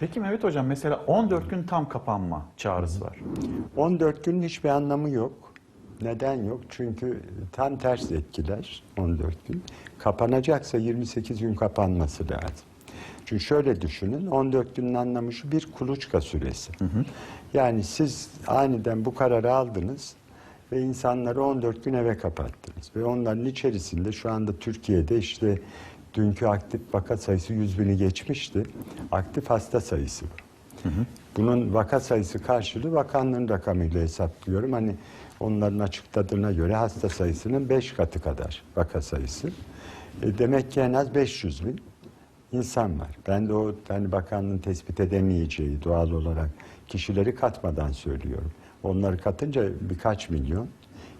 Peki Mehmet Hocam mesela 14 gün tam kapanma çağrısı var. 14 günün hiçbir anlamı yok. Neden yok? Çünkü tam ters etkiler 14 gün. Kapanacaksa 28 gün kapanması lazım. Çünkü şöyle düşünün, 14 günün anlamı şu bir kuluçka süresi. Yani siz aniden bu kararı aldınız ve insanları 14 gün eve kapattınız. Ve onların içerisinde şu anda Türkiye'de işte dünkü aktif vaka sayısı 100 bini geçmişti. Aktif hasta sayısı bu. Bunun vaka sayısı karşılığı bakanlığın rakamıyla hesaplıyorum. Hani onların açıkladığına göre hasta sayısının 5 katı kadar vaka sayısı. E demek ki en az 500 bin insan var. Ben de o hani bakanlığın tespit edemeyeceği doğal olarak kişileri katmadan söylüyorum. Onları katınca birkaç milyon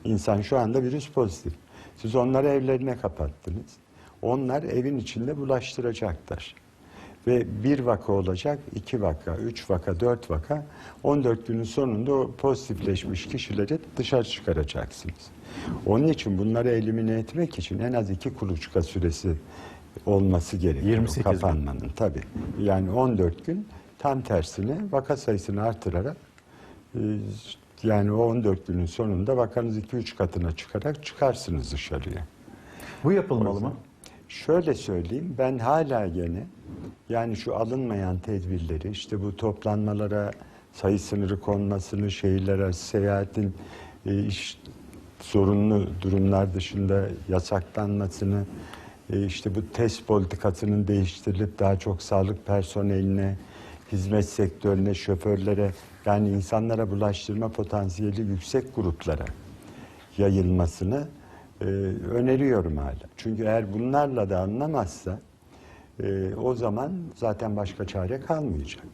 insan şu anda virüs pozitif. Siz onları evlerine kapattınız. Onlar evin içinde bulaştıracaklar. Ve bir vaka olacak, iki vaka, üç vaka, dört vaka. 14 günün sonunda o pozitifleşmiş kişileri dışarı çıkaracaksınız. Onun için bunları elimine etmek için en az iki kuluçka süresi olması gerekiyor 28 gün. kapanmanın. Tabii. Yani 14 gün tam tersine vaka sayısını artırarak e, yani o 14 günün sonunda vakanız 2-3 katına çıkarak çıkarsınız dışarıya. Bu yapılmalı mı? Şöyle söyleyeyim, ben hala gene yani şu alınmayan tedbirleri, işte bu toplanmalara sayı sınırı konmasını, şehirler arası seyahatin e, iş zorunlu durumlar dışında yasaklanmasını, e, işte bu test politikasının değiştirilip daha çok sağlık personeline, hizmet sektörüne, şoförlere yani insanlara bulaştırma potansiyeli yüksek gruplara yayılmasını e, öneriyorum hala. Çünkü eğer bunlarla da anlamazsa e, o zaman zaten başka çare kalmayacak.